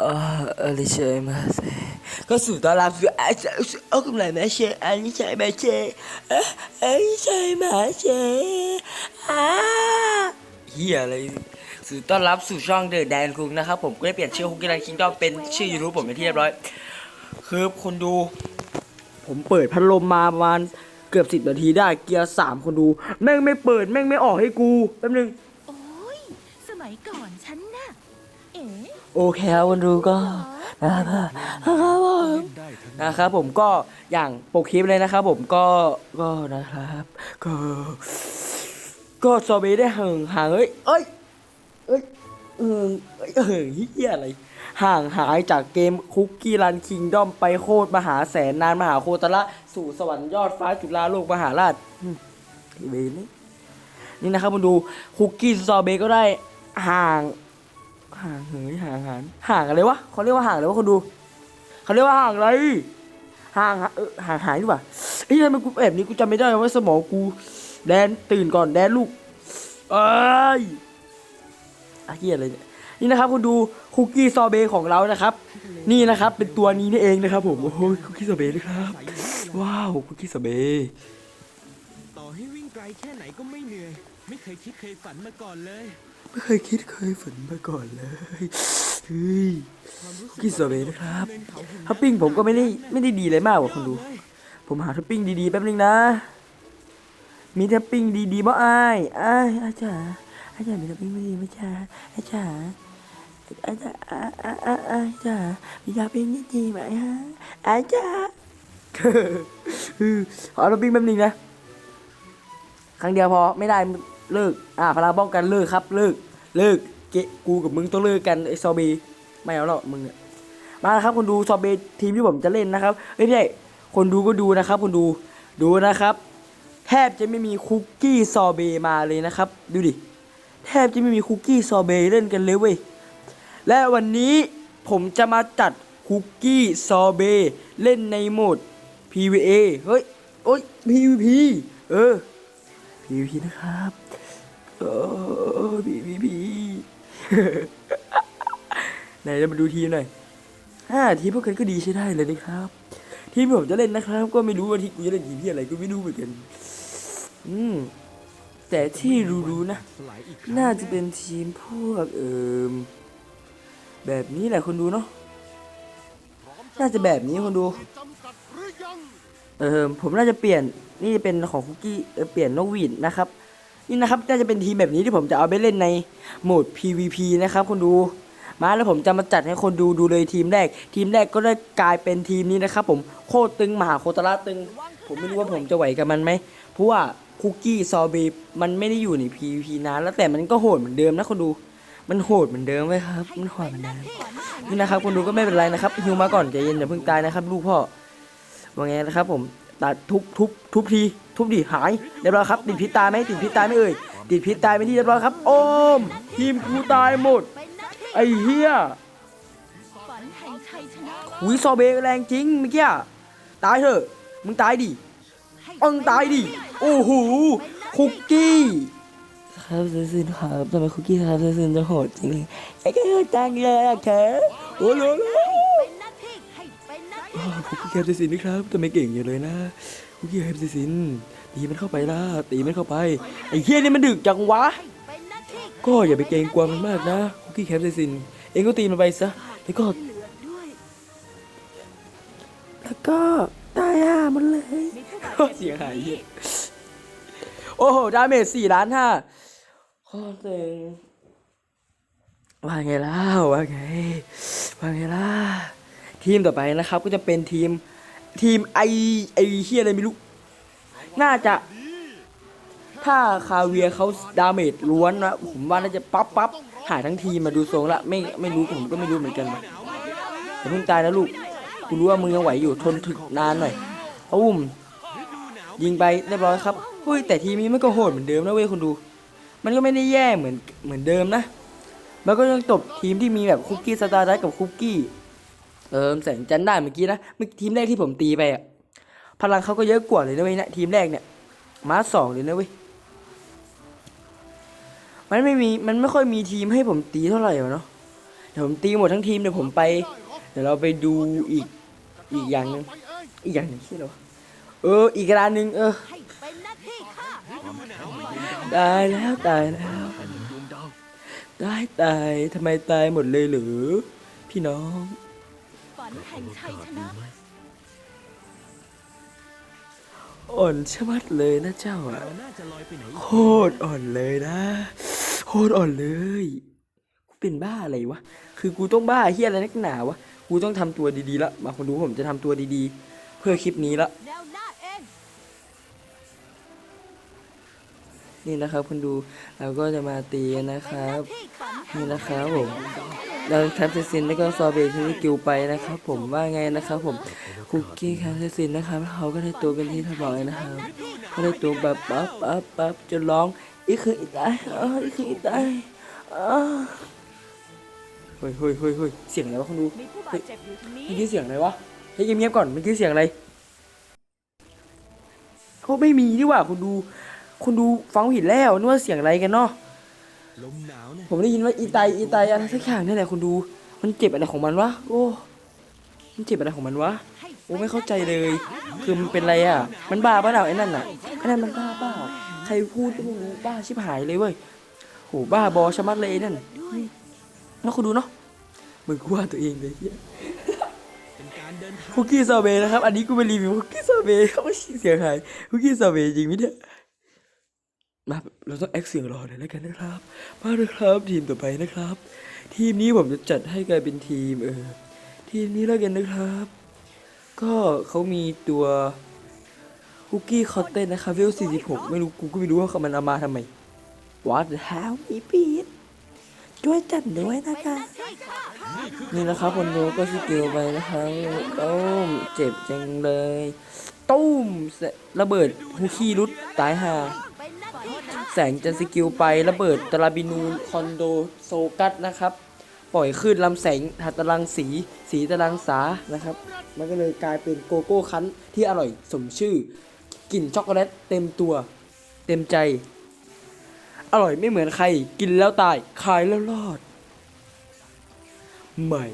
เอออะไรใช่ไหมก็สู่ตอนรับสู่อาจารย์โอ้กำลังมาเชอันนี้ใช่ไหมเชอันนี้ใช่ไหมเชอ่าเฮียอะไรสู่ต้อนรับสู่ช่องเดอะแดนคุงนะครับผมก็ได้เปลี่ยนชื่อคุกกี้รันคิงดอมเป็นชื่อยูทูบผมเป็นที่เรียบร้อย คือคนดู ผมเปิดพัดลมมาประมาณเกือบสิบนาทีได้เกียร์สามคนดู แม่งไม่เปิด แม่งไม่ออกให้กูแป๊บนึง โอ้ย สมัยก่อนฉัน โอเคครับคนดูก็นะครับผมนะครับผมก็อย่างปกคลิปเลยนะครับผมก็ก็นะครับก็ก็ซอเบได้ห่างห่างเอ้ยเอ้ยเอ้ยเออเอ้ยเฮียอะไร ห่างหายจากเกมคุกกี้รันคิงดอมไปโคตรมหาแสนนานมหาโคตรละสู่สวรรค์ยอดฟ้าจุฬาโลกมหาราชเวรนี่นี่นะครับมาดูคุกกี้ซอเบก็ได้ห่าง ห่างเฮ้ยห่างหางห่างอะไรวะเขาเรียกว่าห่างอะไรวะคนดูเขาเรียกว่าห่างอะไรห่างเออห่างหายดีกว่าไอ้ยทำไมกูแบบนี้กูจำไม่ได้ว่าสมองกูแดนตื่นก่อนแดนลูกเอ้ยอะเหี้ยอะไรเนี่ยนี่นะครับคุณดูคุกกี้ซอเบของเรานะครับ นี่นะครับเป็นตัวนี้นี่เองนะครับ ผมโอ้โหคุกกี้ซอเบนะครับ ว้าวคุกกี้ซอเบต่อให้วิ่งไกลแค่ไหนก็ไม่เหนื่อย ไม่เคยคิดเคยฝันมาก่อนเลย ไม่เคยคิดเคยฝันมาก่อนเลยเฮ้ยความรู้สึคุกกี้ซเบนะครับท็อปปิ้งผมก็ไม่ได้ไม่ได้ดีเลยมากกว่าคนดู ผมหาท็อปปิ้งดีๆแป๊บนึงนะ มีท็อปปิ้งดีๆบ่อ้ายอ้อาจารย์อาจารย์มีท็อปปิ้งไม่ดีไหมจ๊ะอาจารย์อาจารย์อาอาอาอาจารย์มีท็อปปิ้งดีๆไหมฮะอาจารย์ขอท็อปปิ้งแป๊บนึงนะ ครั้งเดียวพอไม่ได้ เลิกอ่าพลังป้องกันเลิกครับ เลิกเลิกเกะกูกับมึงต้องเลิกกันไอซอบีไม่เอาหรอกมึงอะมาครับคนดูซอเบทีมที่ผมจะเล่นนะครับเอ้ยเนี่คนดูก็ดูนะครับ คนดูดูนะครับ แทบจะไม่มีคุกกี้ซอเบมาเลยนะครับ ดูดิแทบจะไม่มีคุกกี้ซอเบเล่นกันเลยเว้ยและวันนี้ผมจะมาจัดคุกกี้ซอเบเล่นในโหมด PVA เฮ้ยโอ้ย PVP เออ PVP นะครับ เออ PVP ไหนเรามาดูทีมหน่อยห้าทีมพวกกันก็ดีใช้ได้เลยนะครับ ทีมผมจะเล่นนะครับ ก็ไม่รู้ว่าที่กูจะเล่นทีมที่อะไรก็ไม่รู้เหมือนกัน อืมแต่ที่รู้ๆนะ น่าจะเป็นทีมพวกเอิมแบบนี้แหละคนดูเนาะ น่าจะแบบนี้คนดู เออผมน่าจะเปลี่ยนนี่เป็นของคุกกี้เออเปลี่ยนนกหวีดนะครับ นี่นะครับน่าจะเป็นทีมแบบนี้ที่ผมจะเอาไปเล่นในโหมด PVP นะครับคนดูมาแล้วผมจะมาจัดให้คนดูดูเลยทีมแรก ทีมแรกก็ได้กลายเป็นทีมนี้นะครับ ผมโคตรตึงมหาโคตรละตึง ผมไม่รู้ว่าผมจะไหวกับมันไหมเพราะว่าคุกกี้ซอบีมันไม่ได้อยู่ใน PVP นานแล้วแต่มันก็โหดเหมือนเดิมนะคนดู มันโหดเหมือนเดิมไหมครับมันโหดเหมือนเดิมนี่นะครับคนดูก็ไม่เป็นไรนะครับฮิวมาก่อนใจเย็นอย่าเพิ่งตายนะครับ ลูกพ่อว่าไงนะครับ ผมตัดทุบทุบทุบที ทุบดิหายเรียบร้อยครับติดพิษตายไหมติดพิษตายไหมเอ่ยติดพิษตายไปที่เรียบร้อยครับ โอม ทีมกูตายหมดเป็นหน้าที่ไอ้เหี้ยฝันแห่งชัยชนะหุยซอเบแรงจริงเมื่อกี้อะตายเถอะ มึงตายดิมึงตายดิ โอ้โห คุกกี้ ครับเซซินครับทำไมคุกกี้ครับเซซินจะโหดจริงเลยไอ้ก็โหดจังเลยอะแค่โอ้โหเป็นหน้าที่ให้เป็นหน้าที่คุกกี้แคปเซซินนะครับทำไมเก่งอย่างเลยนะ คุกกี้แคปเซซินตีมันเข้าไปล่ะตีมันเข้าไปไอ้เหี้ยนี่มันดึกจังวะ ก็อย่าไปเกรงกลัวมันมากนะคุกกี้แคปเซซิน เองก็ตีมันไปซะแล้วก็แล้วก็ตายห่ามันเลยเสียหายเหี้ยโอ้โหดาเมจสี่ล้านห้าโคตรเต็งว่าไงล่ะว่าไงว่าไงล่ะทีมต่อไปนะครับก็จะเป็นทีม ทีมไอไอเฮียอะไรไม่รู้ น่าจะ ถ้าคาเวียเขาดาเมจล้วนนะผมว่าน่าจะปั๊บปั๊บหายทั้งทีมมาดูทรงละไม่ไม่รู้ผมก็ไม่รู้เหมือนกันอย่าเพิ่งตายนะลูกกูรู้ว่ามึงยังไหวอยู่ทนถึกนานหน่อยอุ้มยิงไปเรียบร้อยครับเฮ้ยแต่ทีมนี้มันก็โหดเหมือนเดิมนะเว้ยคุณดู มันก็ไม่ได้แย่เหมือนเหมือนเดิมนะ มันก็ยังตบทีมที่มีแบบคุกกี้สตาร์ไดกับคุกกี้ เออแสงจันได้เมื่อกี้นะมทีมแรกที่ผมตีไปอะพลังเขาก็เยอะกว่าเลยนะเว้ยนะทีมแรกเนี่ยมาสองเลยนะเว้ยมันไม่มีมันไม่ค่อยมีทีมให้ผมตีเท่าไหร่เนาะเดี๋ยวผมตีหมดทั้งทีมเดี๋ยวผมไป เดี๋ยวเราไปดูอีกอีกอย่างนึงอีกอย่างหนึงชื่ออะไรวะเอออีกร้านหนึ่งเออตายแล้วตายแล้วตายตายทำไมตายหมดเลยหรือพี่น้อง นแห่งชัยชนะ อ่อนชะมัดเลยนะเจ้าอะเราน่าจะลอยไปไหนโคตรอ่อนเลยนะโคตรอ่อนเลยกูเป็นบ้าอะไรวะคือกูต้องบ้าเฮียอะไรนักหนาวะกูต้องทำตัวดีๆละมาคนดูผมจะทำตัวดีๆ เพื่อคลิปนี้ละ แนวหน้าเอง นี่นะครับคนดูเราก็จะมาตีกันนะครับที่ฝันนี่นะครับผม เราแคปเซซินแล้วก็ซอเบย์ที่กิวไปนะครับ ผมว่าไงนะครับ ผมคุกกี้แคปเซซินนะครับเขาก็ได้ตัวเป็นที่ทบอยนะครับก็ได้ตัวแบบปั๊บปั๊บปั๊บจนร้องอีคืออีตายอ๋ออีคืออีตายอ๋อเฮ้ยเฮ้ยเฮ้ยเฮ้ยเสียงอะไรวะคนดูมีผู้บาดเจ็บอยู่ตรงนี้เมื่อกี้เสียงอะไรวะเฮ้ยเงียบๆก่อนเมื่อกี้เสียงอะไรเขาไม่มีดีกว่าคุณดู คุณดูฟังผิดแล้วนึกว่าเสียงอะไรกันเนาะ ผมได้ยินว่าอีไตอีไตอะไรสักอย่างนี่แหละคุณดู มันเจ็บอะไรของมันวะโอ้มันเจ็บอะไรของมันวะโอ้ไม่เข้าใจเลย คือมันเป็นอะไรอะ มันบ้าเปล่าไอ้นั่นน่ะไอ้นั่นมันบ้าเปล่าใครพูดก็ไม่รู้บ้าชิบหายเลยเว้ยโหบ้าบอชะมัดเลยไอ้นั่นแล้วคุณดูเนาะมึงกูว่าตัวเองเลยเหี้ยเป็นการเดินทางคุกกี้ซาเบนะครับ อันนี้กูไปรีวิวคุกกี้ซาเบเขาไม่เสียงหายคุกกี้ซาเบจริงไหมเนี่ย มาเราต้องแอคเสียงรอเลยแล้วกันนะครับ มาเลยครับทีมต่อไปนะครับ ทีมนี้ผมจะจัดให้กลายเป็นทีมเออทีมนี้แล้วกันนะครับ ก็เขามีตัวคุกกี้คอตเต้นนะครับเวล46 ไม่รู้กูก็ไม่รู้ว่าเขามันเอามาทำไม What the hell มีปีดช่วยจัดด้วยนะคะ นี่นะครับคนดูก็สกิลไปนะครับต้มเจ็บจังเลย ตุ้มระเบิดฮูคีรุดตายห่า แสงจันทร์สกิลไประเบิดตราบินูคอนโดโซกัสนะครับ ปล่อยคลื่นลำแสงหัตตรังสี สีตรังสานะครับ มันก็เลยกลายเป็นโกโก้คั้นที่อร่อยสมชื่อกลิ่นช็อกโกแลตเต็มตัว เต็มใจ อร่อยไม่เหมือนใคร กินแล้วตาย ขายแล้วรอด ใหม่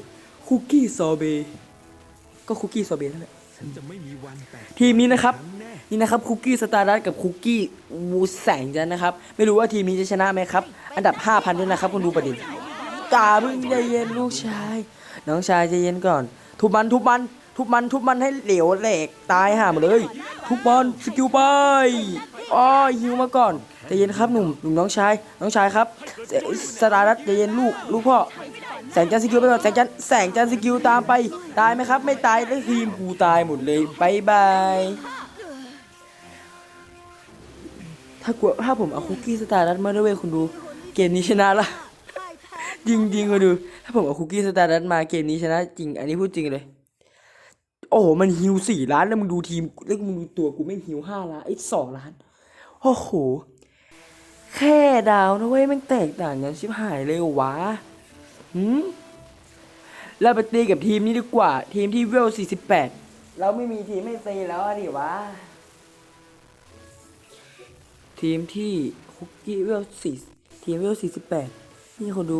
คุกกี้ซอเบก็คุกกี้ซอเบนั่นแหละฉันจะไม่มีนแตกทีนี้นะครับ นี่นะครับคุกกี้สตาร์ดัสกับคุกกี้วูแสงจันนะครับ ไม่รู้ว่าทีมนี้จะชนะไหมครับ อันดับ 5,000 ด้วยนะครับ คุณดูประเด็นตาเพิ่งใจเย็นลูกชาย น้องชายใจเย็นก่อน ทุบมันทุบมัน ทุบมันทุบมันให้เหลวแหลกตายห่าหมดเลย ทุบมันสกิลไปอ้อฮิวมาก่อนใจเย็นครับหนุ่มหนุ่มน้องชายน้องชายครับสสตาร์ดัสใจเย็นลูกลูกพ่อแสงจันสกิลไปก่อนแสงจันแสงจันสกิลตามไป ตายไหมครับ ไม่ตายแล้วทีมกูตายหมดเลยบายบาย ถ้ากลัวถ้าผมเอาคุกกี้สตาร์ดัสมาด้วยเวยคุณดู เกมนี้ชนะละพ่ายแพ้จริงจริงๆคุณดู ถ้าผมเอาคุกกี้สตาร์ดัสมาเกมนี้ชนะจริง อันนี้พูดจริงเลย โอ้โห มันฮิวสี่ล้านแล้วมึงดูทีมแล้วมึงดูตัวกูไม่งฮิวห้าล้านไอ้สองล้าน โอ้โห แค่ดาวนะเว้ยแมันแตกต่างกันชิบหายเลยเหรอวะหืมเราไปตีกับทีมนี้ดีกว่า ทีมที่เวล48 เราไม่มีทีมให้ตีแล้วอะดิวะ ทีมที่คุกกี้เวลสี่ทีมเวลสี่สิบแปดนี่คนดู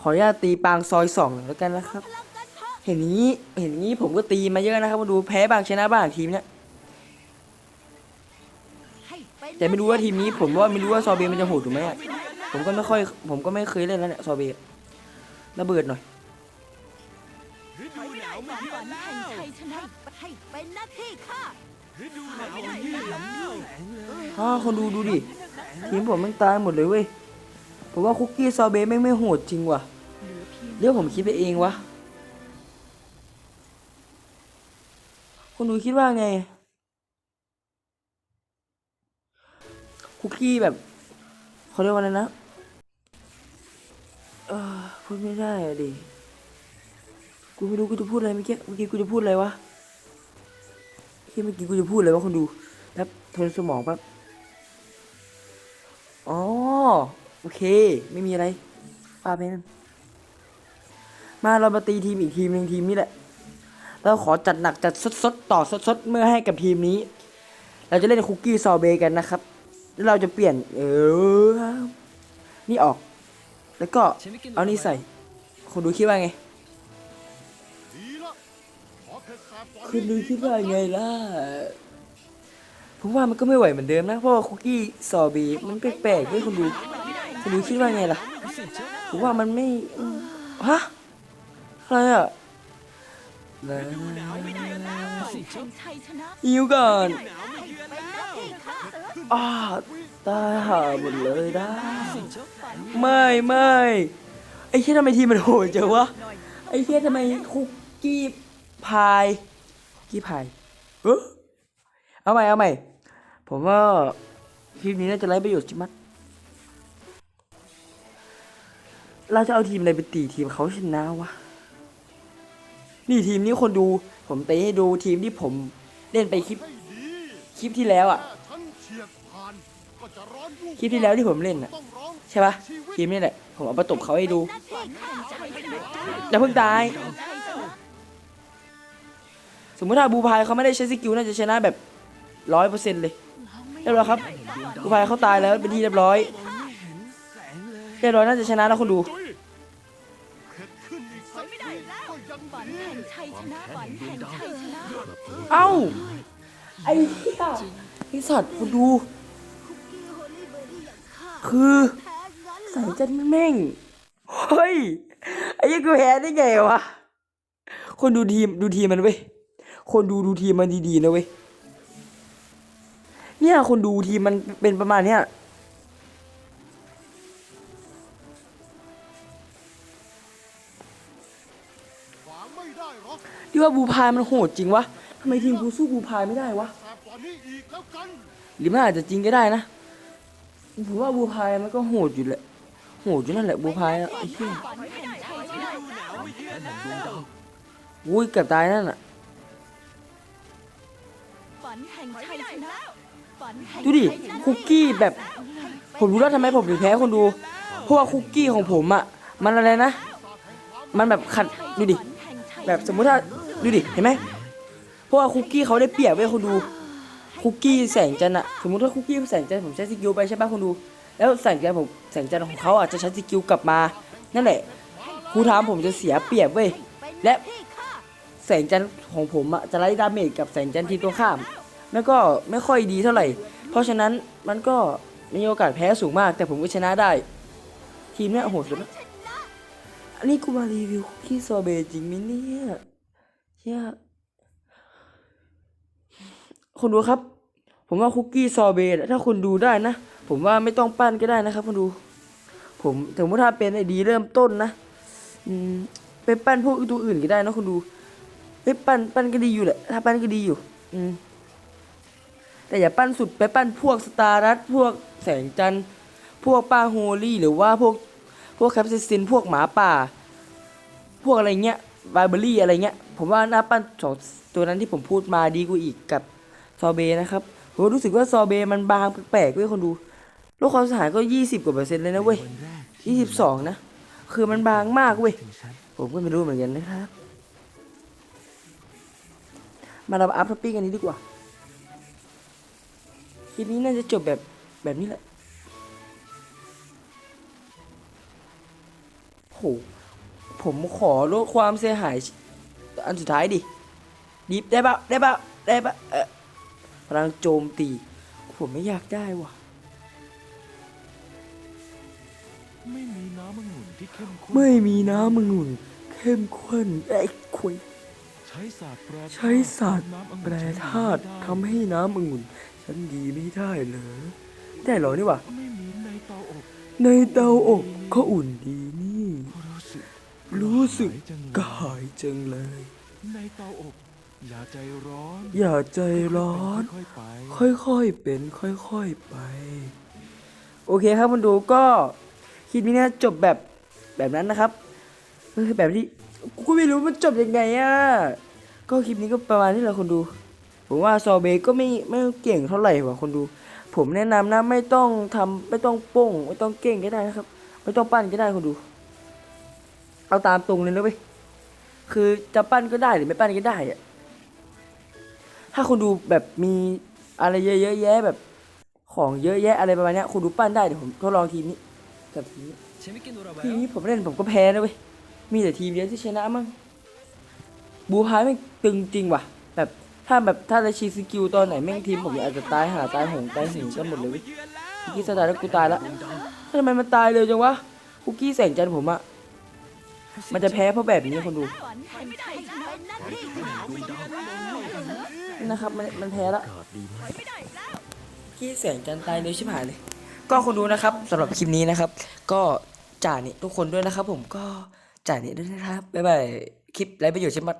ขออนุญาตตีปางซอยสองแล้วกันนะครับ เห็นนี้เห็นนี้ผมก็ตีมาเยอะนะครับมาดูแพ้บางชนะบ้างทีมเนี้ยแต่ไม่รู้ว่าทีมนี้ผมว่าไม่รู้ว่าซอเบมันจะโหดหรือไม่ผมก็ไม่ค่อย ผมก็ไม่เคยเล่นแล้วเนี่ยซอเบระเบิดหน่อยดูหนาวมาแล้วให้เป็นหน้าที่ข้า ฤดูหนาวมาแล้วอ๋อคนดูดูดิ ทีมผมแม่งตายหมดเลยเว้ยผมว่าคุกกี้ซอเบแม่งไม่โหดจริงว่ะเดี๋ยวผมคิดไปเองวะคนดูคิดว่าไง คุกกี้แบบเขาเรียกว่าอะไรนะ เออพูดไม่ได้อะดิ กูไม่รู้กูจะพูดอะไรเมื่อกี้ เมื่อกี้กูจะพูดอะไรวะ เมื่เมื่อกี้กูจะพูดอะไรวะคนดูแป๊บทนสมองแป๊บอ๋อโอเค ไม่มีอะไรป้าเพนมาเรามาตีทีมอีกทีมหนึ่งทีมนี้แหละ เราขอจัดหนักจัดสดๆต่อสดๆเมื่อให้กับทีมนี้ เราจะเล่นคุกกี้ซอเบกันนะครับแล้วเราจะเปลี่ยน เออ นี่ออก แล้วก็เอานี่ใส่คุณดูคิดว่าไง คุณดูคิดว่าไงล่ะ ผมว่ามันก็ไม่ไหวเหมือนเดิมนะ เพราะว่าคุกกี้ซอบีมันแปลกๆด้วยคุณดู คุณดูคิดว่าไงล่ะ ผมว่ามันไม่ฮะอะไรอะนะหิวก่อนตาห่าอ้าตายหาหมดเลยได้ ไม่ไม่ไอ้เชี่ยทำไมทีมมันโหดจังวะ ไอ้เชี่ยทำไมคุกกี้ พายกี้พายเออเอาใหม่เอาใหม่ผมว่าคลิปนี้น่าจะไร้ประโยชน์จิมัดเราจะเอาทีมอะไรไปตีทีมเขาชนะวะ นี่ทีมนี้คนดู ผมเตะให้ดูทีมที่ผมเล่นไปคลิป คลิปที่แล้วอะถ้าฉันเฉียดผ่านก็จะคลิปที่แล้วที่ผมเล่นอะ ใช่ปะทีมนี่แหละ ผมเอาประตบเขาให้ดูอย่าเพิ่งตาย สมมติถ้าบูพายเขาไม่ได้ใช้สกิลน่าจะชนะแบบร้อยเปอร์เซ็นต์เลยเรียบร้อยครับบูพายเขาตายแล้วเป็นที่เรียบร้อยแสงเลยเรียบร้อยน่าจะชนะแล้วคุณดูจุ้ยเผ็ดขึ้นอีกสักทีก็ยังฝันดีแห่งชัยชนะฝันแห่งชัยชนะเอ้าไอ้เหี้ยไอ้สัตว์คุณดู คือใส่จันแม่งเฮ้ยไอ้ยี่กูแพ้ได้ไงวะคนดูทีมดูทีมมันเว้ย คนดูดูทีมมันดีๆนะเว้ย เนี่ยคนดูทีมมันเป็นประมาณเนี้ยด้หรอกที่ว่าบูพายมันโหดจริงวะทำไมทีมกูสู้บูพายไม่ได้วะ หรือมันอาจจะจริงก็ได้นะ ผมว่าบูพายมันก็โหดอยู่แหละ โหดอยู่นั่นแหละบูพายไอ้เหี้ยอุ้ยเกือบตายนั่นอะ ดูดิคุกกี้แบบ ผมรู้แล้วทำไมผมถึงแพ้คนดู เพราะว่าคุกกี้ของผมอะมันอะไรนะ มันแบบขัดดูดิ แบบสมมุติถ้าดูดิเห็นไหมเพราะว่าคุกกี้เขาได้เปรียบเว้ยคนดูคุกกี้แสงจันทร์อะสมมุติว่าคุกกี้แสงจันทร์ผมใช้สกิลไปใช่ปะคนดู แล้วแสงจันทร์ผมแสงจันทร์ของเขาอาจจะใช้สกิลกลับมา นั่นแหละครูถามผมจะเสียเปรียบเว้ยและ แสงจันทร์ของผมอะจะไล่ดาเมจกับแสงจันทร์ทีมตรงข้าม แล้วก็ไม่ค่อยดีเท่าไหร่ เพราะฉะนั้นมันก็มีโอกาสแพ้สูงมาก แต่ผมก็ชนะได้ ทีมเนี้ยโหดสุดอันนี้กูมารีวิวคุกกี้ซอเบจริงไหมเนี่ยเชี่ยคนดูครับ ผมว่าคุกกี้ซอเบตถ้าคุณดูได้นะ ผมว่าไม่ต้องปั้นก็ได้นะครับคนดู ผมถึงว่าถ้าเป็นไอดีเริ่มต้นนะ อืมไปปั้นพวกตัวอื่นก็ได้นะคุณดู ไปปั้นปั้นก็ดีอยู่แหละถ้าปั้นก็ดีอยู่ อืมแต่อย่าปั้นสุดไปปั้นพวกสตาร์รัตพวกแสงจันทร์พวกป้าโฮลี่หรือว่าพวกพวกแคปซินพวกหมาป่า พวกอะไรเงี้ยบาเบอรี่อะไรเงี้ย ผมว่าหน้าปั้นสองตัวนั้นที่ผมพูดมาดีกว่าอีกกับซอเบนะครับผมรู้สึกว่าซอเบมันบางแปลกๆเว้ยคนดูโลกความเสียหายก็ยี่สิบกว่าเปอร์เซ็นต์เลยนะเว้ยวันแรกยี่สิบสองนะ คือมันบางมากเว้ย ผมก็ไม่รู้เหมือนกันนะครับ มาเราอัพท็อปปิ้งกันนี้ดีกว่า คลิปนี้น่าจะจบแบบแบบนี้แหละโหผมขอลดความเสียหาย อันสุดท้ายดิดิฟได้ปะได้ปะได้ปะเออพลังโจมตี ผมไม่อยากได้ว่ะ ไม่มีน้ำองุ่นที่เข้มข้น ไม่มีน้ำองุ่นเข้มข้นไอ้คุย ใช้ศาสตร์แปรใช้ศาสตร์น้ำองุ่นแปรธาตุใช้ทำให้น้ำองุ่นฉันดีไม่ได้เหรอได้เหรอนี่วะไม่มีในเตาอบในเตาอบก็อุ่นดีนี่ รู้สึกรู้สึกจังกระหายจังเลย ในเตาอบอย่าใจร้อน อย่าใจร้อน ค่อยๆไปค่อยๆเป็น ค่อยๆไป โอเคครับคุณดูก็คลิปนี้เนี่ยจบแบบแบบนั้นนะครับเออแบบที่ กูก็ไม่รู้มันจบยังไงอะ ก็คลิปนี้ก็ประมาณนี้แหละคนดู ผมว่าซอเบก็ไม่ไม่เก่งเท่าไหร่ว่ะคนดู ผมแนะนำนะไม่ต้องทำไม่ต้องโป้งไม่ต้องเก่งก็ได้นะครับ ไม่ต้องปั้นก็ได้คนดู เอาตามตรงเลยนะเว้ย คือจะปั้นก็ได้หรือไม่ปั้นก็ได้อะถ้าคุณดูแบบมีอะไรเยอะๆแยะแบบของเยอะแยะอะไรประมาณเนี้ยคุณดูปั้นได้เดี๋ยวผมทดลองทีมนี้กับทีมนี้ทีมนี้ผมเล่นผมก็แพ้นะเว้ย มีแต่ทีมเดียวที่ชนะมั้งบูพายไม่งตึงจริงว่ะ แบบถ้าแบบถ้าได้ชีสกิลตอนไหนแม่งทีมผมอาจจะตายหาตายหงตายหิงกันหมดเลยเว้ยเยือนแล้วคุกกี้สตาร์แล้วกูตายล้วทำไมมันตายเลยจังวะคุกกี้แสงจันทร์ผมอะมันจะแพ้เพราะแบบนี้คนดูนะครับมันมันแพ้แล้วขี้แล้วพี่แสงจันทร์ตายเลยชิบหายเลย ก็คนดูนะครับสำหรับคลิปนี้นะครับ ก็จ่าเนี่ยทุกคนด้วยนะครับผมก็ จ่ายนี่ด้วยนะครับ บ๊ายบาย คลิปไรประโยชน์ใช่ไหม